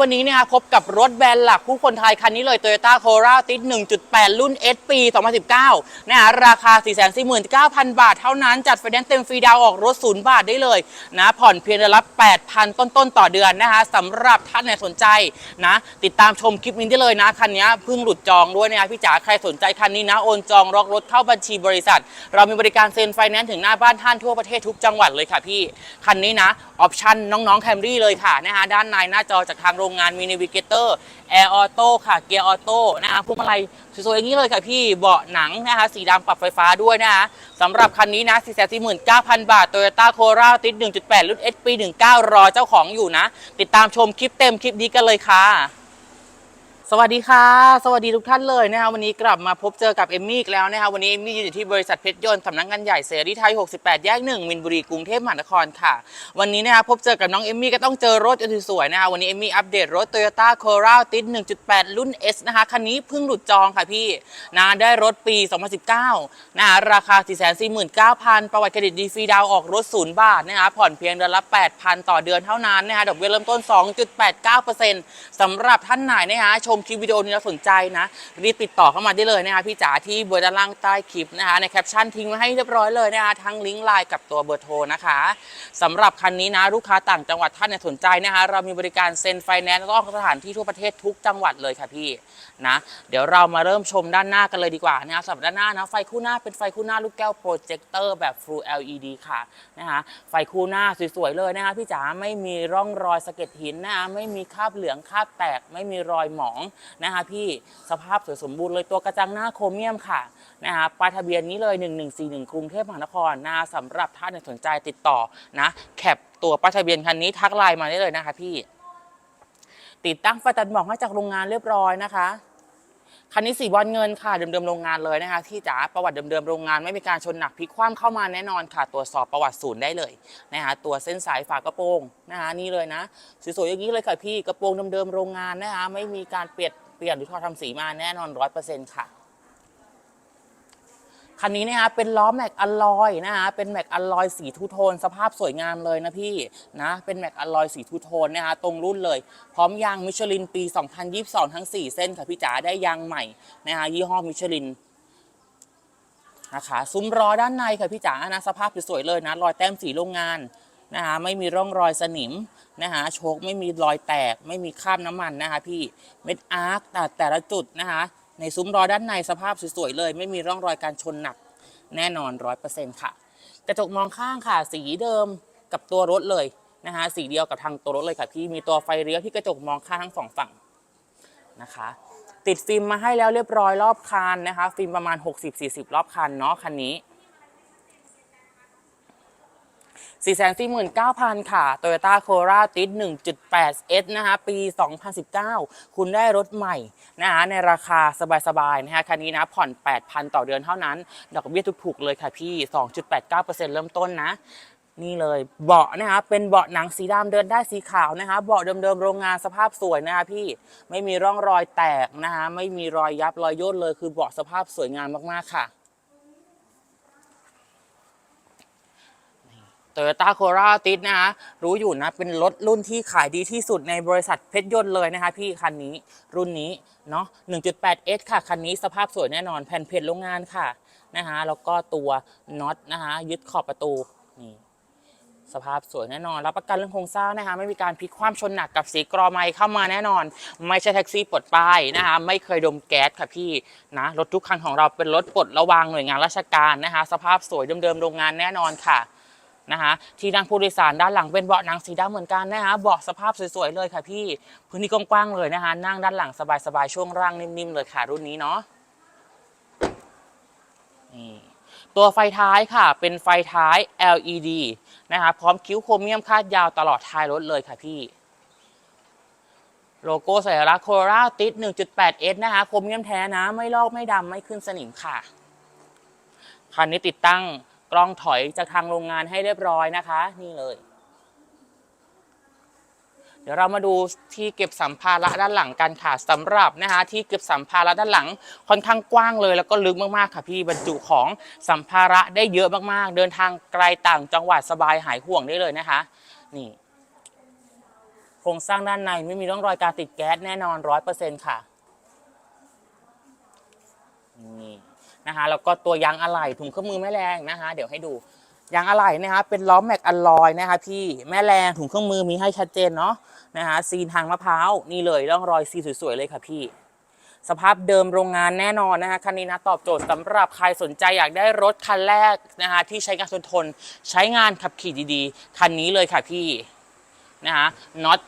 วันนี้เนี่ยพบกับรถแบรนด์หลักผู้คนไทยคันนี้เลย Toyota Corolla t i 1.8 รุ่น S ปี 2019 นะฮะราคา 449,000 บาทเท่านั้น จัดไฟแนนซ์เต็มฟรีดาวออกรถศูนย์บาทได้เลยนะ ผ่อนเพียงเดือนละ 8,000 ต้นๆ ต่อเดือนนะคะสำหรับท่านเนี่ยสนใจนะ ติดตามชมคลิปนี้ได้เลยนะ คันนี้เพิ่งหลุดจองด้วยนะคะพี่จ๋าใครสนใจคันนี้นะ โอนจองล็อกรถเข้าบัญชีบริษัท เรามีบริการเซ็นไฟแนนซ์ถึงหน้าบ้านท่านทั่วประเทศทุกจังหวัดเลยค่ะพี่คันนี้นะออปชั่นน้องๆแคมรี่เลยค่ะนะคะด้านในหน้าจอจากทางโรงงานมีนวิเกเตอร์แอร์ออโต้ค่ะเกียร์ออโต้นะคะพวงมาลัยสวยๆอย่างนี้เลยค่ะพี่เบาะหนังนะคะสีดำปรับไฟฟ้าด้วยนะคะสำหรับคันนี้นะ 449,000 บาท Toyota Corolla ติด 1.8 รุ่น SP 19 รอเจ้าของอยู่นะ ติดตามชมคลิปเต็มคลิปนี้กันเลยค่ะ สวัสดีค่ะ สวัสดีทุกท่านเลยนะคะวันนี้กลับมาพบเจอกับเอมมี่อีกแล้วนะคะวันนี้เอมมี่อยู่ที่บริษัทเพชรยนต์สำนักงานใหญ่เสรีไทย 68 แยกหนึ่งมินบุรีกรุงเทพมหานครค่ะ วันนี้นะคะพบเจอกับน้องเอมมี่ก็ต้องเจอรถสวยๆนะคะวันนี้เอมมี่อัปเดตรถ Toyota Corolla ติด 1.8 รุ่น S นะคะคันนี้เพิ่งหลุดจองค่ะพี่นะได้รถปี 2019นะคะราคา 449,000 ประวัติเครดิตดีฟรีดาวออกรถศูนย์บาทนะคะผ่อนเพียงเดือนละ 8,000 ต่อเดือนเท่านั้นนะคะดอกเบี้ยเริ่มต้น 2.89%สำหรับท่านไหนนะคะชมคลิปวิดีโอนี้แล้วสนใจนะ รีบติดต่อเข้ามาได้เลยนะคะพี่จ๋าที่เบอร์ด้านล่างใต้คลิปนะคะในแคปชั่นทิ้งไว้ให้เรียบร้อยเลยนะคะทั้งลิงก์ไลน์กับตัวเบอร์โทรนะคะสำหรับคันนี้นะลูกค้าต่างจังหวัดท่านเนี่ยสนใจนะคะเรามีบริการเซ็นไฟแนนซ์แล้วก็สถานที่ทั่วประเทศทุกจังหวัดเลยค่ะพี่นะเดี๋ยวเรามาเริ่มชมด้านหน้ากันเลยดีกว่านะคะสำหรับด้านหน้านะไฟคู่หน้าเป็นไฟคู่หน้าลูกแก้วโปรเจคเตอร์แบบ Full LED ค่ะนะคะไฟคู่หน้าสวยๆเลยนะคะพี่จ๋าไม่มีร่องรอยสะเก็ดหินนะคะไม่มีคราบเหลืองคราบแตก ไม่มีรอยหมองนะคะพี่สภาพสวยสมบูรณ์เลยตัวกระจังหน้าโครเมียมค่ะนะคะป้ายทะเบียนนี้เลย 1141 กรุงเทพมหานครนะสำหรับท่านที่สนใจติดต่อนะแคปตัวป้ายทะเบียนคันนี้ทักไลน์มาได้เลยนะคะพี่ ติดตั้งไฟตัดหมอกให้จากโรงงานเรียบร้อยนะคะ คันนี้สีบอลเงินค่ะเดิมๆโรงงานเลยนะคะ ที่จ๋าประวัติเดิมๆโรงงานไม่มีการชนหนักพลิกคว่ำเข้ามาแน่นอนค่ะ ตรวจสอบประวัติศูนย์ได้เลยนะคะตัวเส้นสายฝากระโปรงนะคะนี่เลยนะสวยๆอย่างนี้เลยค่ะพี่กระโปรงเดิมๆโรงงานนะคะไม่มีการเปลี่ยนเปลี่ยนหรือทอทำสีมาแน่นอนร้อยเปอร์เซ็นต์ค่ะ คันนี้นะคะเป็นล้อแม็กอลลอยนะคะเป็นแม็กอลลอยสีทูโทน สภาพสวยงามเลยนะพี่นะเป็นแม็กอลลอยสีทูโทนนะคะตรงรุ่นเลย พร้อมยางมิชลินปี 2022 ทั้ง 4 เส้นค่ะพี่จ๋าได้ยางใหม่นะคะยี่ห้อมิชลินนะคะซุ้มล้อด้านในค่ะพี่จ๋านะสภาพสวยๆเลยนะรอยแต้มสีโรงงานนะคะไม่มีร่องรอยสนิมนะคะโชคไม่มีรอยแตก ไม่มีคราบน้ำมันนะคะพี่เม็ดอาร์คแต่แต่ละจุดนะคะ ในซุ้มล้อด้านในสภาพสวยๆเลย ไม่มีร่องรอยการชนหนักแน่นอนร้อยเปอร์เซ็นต์ค่ะ กระจกมองข้างค่ะ สีเดิมกับตัวรถเลยนะคะสีเดียวกับทางตัวรถเลยค่ะพี่มีตัวไฟเลี้ยวที่กระจกมองข้างทั้งสองฝั่งนะคะ ติดฟิล์มมาให้แล้วเรียบร้อยรอบคันนะคะ ฟิล์มประมาณ 60-40 รอบคันเนาะคันนี้ 449,000 ค่ะ Toyota Corolla Tiz 1.8 S นะคะ ปี 2019 คุณได้รถใหม่นะคะในราคาสบายๆนะคะคันนี้นะ ผ่อน 8,000 ต่อเดือนเท่านั้น ดอกเบี้ยถูกๆเลยค่ะพี่ 2.89%เริ่มต้นนะนี่เลยเบาะนะคะเป็นเบาะหนังสีดำเดินได้สีขาวนะคะเบาะเดิมๆโรงงานสภาพสวยนะคะพี่ไม่มีร่องรอยแตกนะคะไม่มีรอยยับรอยย่นเลยคือเบาะสภาพสวยงามมากๆค่ะ โตโยต้าโคราติสนะคะรู้อยู่นะ เป็นรถรุ่นที่ขายดีที่สุดในบริษัทเพชรยนต์เลยนะคะ พี่คันนี้รุ่นนี้เนาะ 1.8S ค่ะ คันนี้สภาพสวยแน่นอน แผ่นเพจโรงงานค่ะนะคะแล้วก็ตัวน็อตนะคะยึดขอบประตูนี่สภาพสวยแน่นอน รับประกันเรื่องโครงสร้างนะคะ ไม่มีการพลิกคว่ำชนหนักกับสีกรอไม้เข้ามาแน่นอน ไม่ใช่แท็กซี่ปลดป้ายนะคะ ไม่เคยดมแก๊สค่ะพี่นะรถทุกคันของเราเป็นรถปลดระวางหน่วยงานราชการนะคะ สภาพสวยเดิมๆโรงงานแน่นอนค่ะ นะคะที่นั่งผู้โดยสารด้านหลังเป็นเบาะหนังสีดำเหมือนกันนะคะเบาะสภาพสวยๆเลยค่ะพี่พื้นที่กว้างๆเลยนะคะนั่งด้านหลังสบายๆช่วงล่างนิ่มๆเลยค่ะรุ่นนี้เนาะนี่ตัวไฟท้ายค่ะ เป็นไฟท้าย LED นะคะพร้อมคิ้วโครเมียมคาดยาวตลอดท้ายรถเลยค่ะพี่โลโก้สัญลักษณ์โคโรล่าติด 1.8S นะคะโครเมียมแท้นะ ไม่ลอกไม่ดำไม่ขึ้นสนิมค่ะ คันนี้ติดตั้ง กล้องถอยจากทางโรงงานให้เรียบร้อยนะคะ นี่เลย เดี๋ยวเรามาดูที่เก็บสัมภาระด้านหลังกันค่ะสำหรับนะคะที่เก็บสัมภาระด้านหลังค่อนข้างกว้างเลย แล้วก็ลึกมากๆค่ะพี่บรรจุของสัมภาระได้เยอะมากๆ เดินทางไกลต่างจังหวัดสบายหายห่วงได้เลยนะคะ นี่พครงสร้างด้านในไม่มีร่องรอยการติดแก๊สแน่นอนร้อยเปอร์เซ็นต์ค่ะนี่ นะคะแล้วก็ตัวยางอะไหล่ถุงเครื่องมือแม่แรงนะคะเดี๋ยวให้ดูยางอะไหล่นะคะเป็นล้อแม็กอลลอยนะคะพี่แม่แรงถุงเครื่องมือมีให้ชัดเจนเนาะนะคะซีนทางมะพร้าวนี่เลยร่องรอยซีสวยๆเลยค่ะพี่ สภาพเดิมโรงงานแน่นอนนะคะคันนี้นะตอบโจทย์สำหรับใครสนใจอยากได้รถคันแรกนะคะที่ใช้งานทนทนใช้งานขับขี่ดีๆคันนี้เลยค่ะพี่นะคะน็อต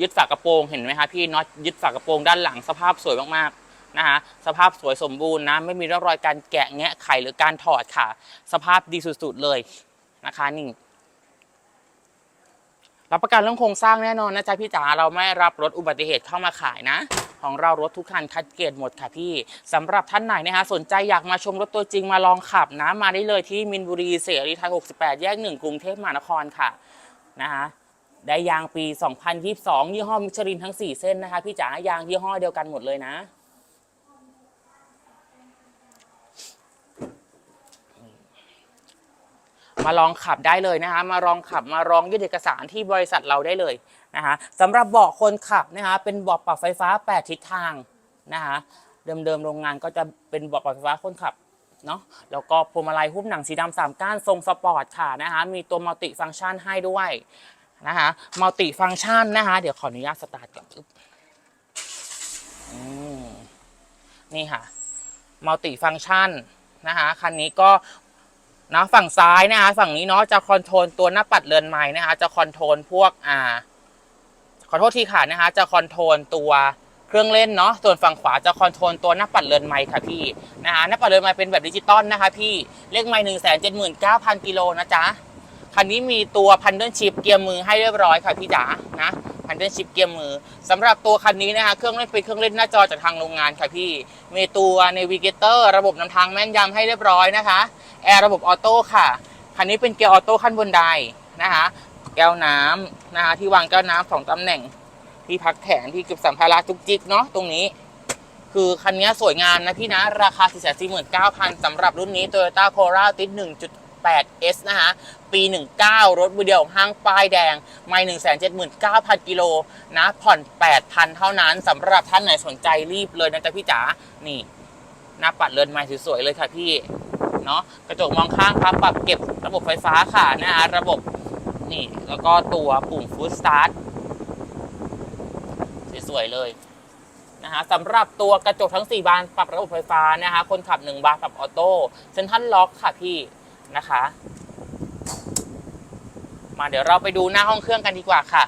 ยึดฝากระโปรงเห็นไหมคะพี่น็อตยึดฝากระโปรงด้านหลังสภาพสวยมาก นะคะสภาพสวยสมบูรณ์นะ ไม่มีร่องรอยการแกะแงะไขหรือการถอดค่ะ สภาพดีสุดๆเลยนะคะนี่รับประกันเรื่องโครงสร้างแน่นอนนะจ๊ะพี่จ๋าเราไม่รับรถอุบัติเหตุเข้ามาขายนะของเรารถทุกคันคัดเกรดหมดค่ะพี่สำหรับท่านไหนนะคะสนใจอยากมาชมรถตัวจริงมาลองขับนะมาได้เลยที่มินบุรีเสรีไทย 68 แยก 1 กรุงเทพมหานครค่ะนะคะได้ยางปี 2022 ยี่ห้อมิชลินทั้ง 4 เส้นนะคะ พี่จ๋ายางยี่ห้อเดียวกันหมดเลยนะ มาลองขับได้เลยนะคะมาลองขับมาลองยื่นเอกสารที่บริษัทเราได้เลยนะคะสำหรับเบาะคนขับนะคะเป็นเบาะปรับไฟฟ้า 8 ทิศทางนะคะเดิมๆโรงงานก็จะเป็นเบาะปรับไฟฟ้าคนขับเนาะแล้วก็พวงมาลัยหุ้มหนังสีดำสามก้านทรงสปอร์ตค่ะนะคะมีตัวมัลติฟังก์ชันให้ด้วยนะคะมัลติฟังก์ชันนะคะเดี๋ยวขออนุญาตสตาร์ทก่อนอึ๊บนี่ค่ะมัลติฟังก์ชันนะคะคันนี้ก็ นะฝั่งซ้ายนะคะฝั่งนี้เนาะจะคอนโทรลตัวหน้าปัดเรือนไม้นะคะจะคอนโทรลพวกอ่าขอโทษทีค่ะนะคะจะคอนโทรลตัวเครื่องเล่นเนาะส่วนฝั่งขวาจะคอนโทรลตัวหน้าปัดเรือนไม้ค่ะพี่นะคะหน้าปัดเรือนไม้เป็นแบบดิจิตอลนะคะพี่เลขไม้หนึ่งแสนเจ็ดหมื่นเก้าพันกิโลนะจ๊ะคันนี้มีตัวพันเดิลชิปเกียร์มือให้เรียบร้อยค่ะพี่จ๋านะพันเดิลชิปเกียร์มือสำหรับตัวคันนี้นะคะเครื่องเล่นเป็นเครื่องเล่นหน้าจอจากทางโรงงานค่ะพี่มีตัวเนวิเกเตอร์ระบบนำทางแม่นยำให้เรียบร้อยนะคะ แอร์ระบบออโต้ค่ะ คันนี้เป็นเกียร์ออโต้ขั้นบนไดนะคะแก้วน้ำนะคะที่วางแก้วน้ำสองตำแหน่ง ที่พักแขนที่เก็บสัมภาระจุกจิกเนาะตรงนี้ คือคันนี้สวยงามนะพี่นะ ราคา 4 4 9 0 0 0สำหรับรุ่นนี้ Toyota Corolla ติด 1.8 S นะคะปี 19 รถมือเดียวห้างป้ายแดง ไม่179,000 กิโลนะ ผ่อน 8,000 เท่านั้นสำหรับท่านไหนสนใจรีบเลยนะจ๊ะพี่จ๋านี่ หน้าปัดเรือนไม้สวยๆเลยค่ะพี่ เนาะกระจกมองข้างพับปรับเก็บระบบไฟฟ้าค่ะนะฮะระบบนี่แล้วก็ตัวปุ่มฟูดสตาร์ทสวยๆเลยนะฮะสำหรับตัวกระจกทั้ง 4 บานปรับระบบไฟฟ้านะคะคนขับ 1 บานปรับออโต้เซ็นทรัลล็อกค่ะพี่นะคะ มาเดี๋ยวเราไปดูหน้าห้องเครื่องกันดีกว่าค่ะ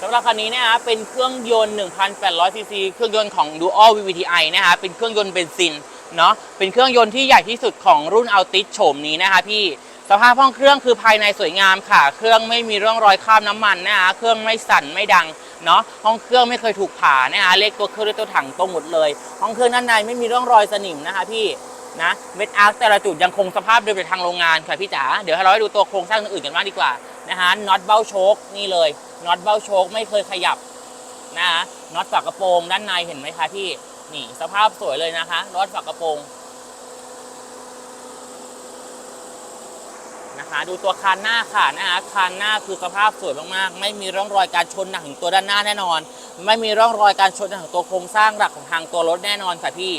สำหรับคันนี้นะคะเป็นเครื่องยนต์ 1,800ซีซีเครื่องยนต์ของ Dual VVTi นะคะเป็นเครื่องยนต์เบนซิน เนาะเป็นเครื่องยนต์ที่ใหญ่ที่สุดของรุ่นอัลติสโฉมนี้นะคะพี่สภาพห้องเครื่องคือภายในสวยงามค่ะ เครื่องไม่มีร่องรอยคราบน้ำมันนะคะเครื่องไม่สั่นไม่ดังเนาะห้องเครื่องไม่เคยถูกผ่านะคะเลขตัวเครื่องด้วยตัวถังตรงหมดเลย ห้องเครื่องด้านในไม่มีร่องรอยสนิมนะคะพี่นะเม็ดอาร์คแต่ละจุดยังคงสภาพเดิมจากทางโรงงานค่ะพี่จ๋าเดี๋ยวให้เราให้ดูตัวโครงสร้างอื่นๆกันบ้างดีกว่านะคะน็อตเบ้าโชคนี่เลยน็อตเบ้าโชคไม่เคยขยับนะคะน็อตฝากระโปรงด้านในเห็นไหมคะพี่ นี่สภาพสวยเลยนะคะ รถฝากระโปรงนะคะ ดูตัวคานหน้าค่ะนะคะคานหน้าคือสภาพสวยมากๆ ไม่มีร่องรอยการชนหนักถึงตัวด้านหน้าแน่นอน ไม่มีร่องรอยการชนหนักถึงตัวโครงสร้างหลักของทางตัวรถแน่นอนค่ะพี่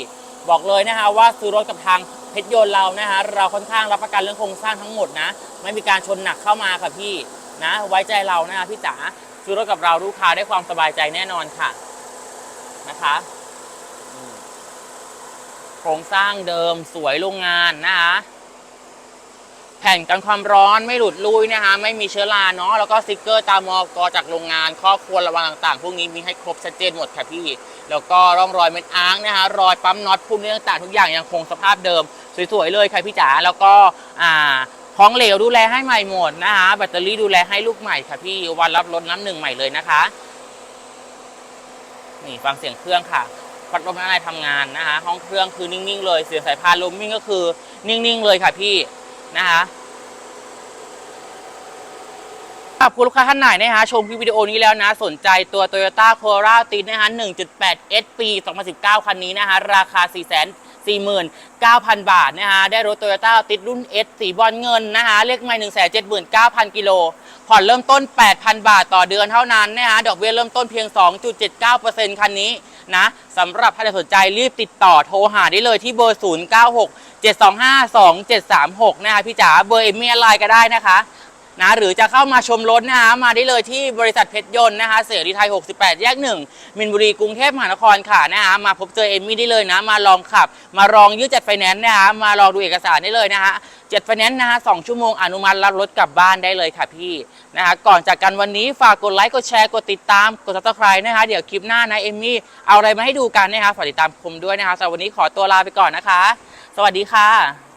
บอกเลยนะคะว่าซื้อรถกับทางเพชรยนต์เรานะคะเราค่อนข้างรับประกันเรื่องโครงสร้างทั้งหมดนะ ไม่มีการชนหนักเข้ามาค่ะพี่นะไว้ใจเรานะคะพี่จ๋าซื้อรถกับเราลูกค้าได้ความสบายใจแน่นอนค่ะนะคะ โครงสร้างเดิมสวยโรงงานนะคะแผ่นกันความร้อนไม่หลุดลุยนะคะไม่มีเชื้อราเนาะแล้วก็สติกเกอร์ตามอกอจากโรงงานข้อควรระวังต่างๆ พวกนี้มีให้ครบชัดเจนหมดค่ะพี่ แล้วก็ร่องรอยเม็ดอ้าร์คนะคะรอยปั๊มน็อตพวกนี้ต่างๆทุกอย่างยังคงสภาพเดิม สวยๆเลยค่ะพี่จ๋าแล้วก็อ่าของเหลวดูแลให้ใหม่หมดนะคะแบตเตอรี่ดูแลให้ลูกใหม่ค่ะพี่วันรับรถน้ำหนึ่งใหม่เลยนะคะนี่ฟังเสียงเครื่องค่ะ พัดลมอะไรทำงานนะคะ ห้องเครื่องคือนิ่งๆเลยเสียงสายพานลมมิ่งก็คือนิ่งๆเลยค่ะพี่นะคะถ้าคุณลูกค้าท่านไหนนะคะชมคลิปวิดีโอนี้แล้วนะ สนใจตัว Toyota Corolla ติดนะคะ1.8 S ปี 2019 คันนี้นะคะราคา 4 49,000 บาทนะคะได้รถโตโยต้าติดรุ่น S สีบอลเงินนะคะเลขไม่179,000 กิโล ผ่อนเริ่มต้น 8,000 บาทต่อเดือนเท่านั้นนะคะดอกเบี้ยเริ่มต้นเพียง 2.79%คันนี้ นะสำหรับใครสนใจรีบติดต่อโทรหาได้เลยที่เบอร์ 096 725 2736 นะคะพี่จ๋าเบอร์เอมมี่ไลน์ก็ได้นะคะ นะหรือจะเข้ามาชมรถนะคะมาได้เลยที่บริษัทเพชรยนต์นะคะเสรีไทย 68 แยก 1 มินบุรีกรุงเทพมหานครค่ะนะคะมาพบเจอเอมี่ได้เลยนะ มาลองขับ มาลองยืดจัดไฟแนนซ์นะคะมาลองดูเอกสารได้เลยนะคะจัดไฟแนนซ์นะคะสองชั่วโมงอนุมัติรับรถกลับบ้านได้เลยค่ะพี่นะคะก่อนจากกันวันนี้ฝากกดไลค์กดแชร์กดติดตามกดซับสไครต์นะคะเดี๋ยวคลิปหน้านะเอมมี่เอาอะไรมาให้ดูกันนะคะฝากติดตามผมด้วยนะคะสำหรับวันนี้ขอตัวลาไปก่อนนะคะ สวัสดีค่ะ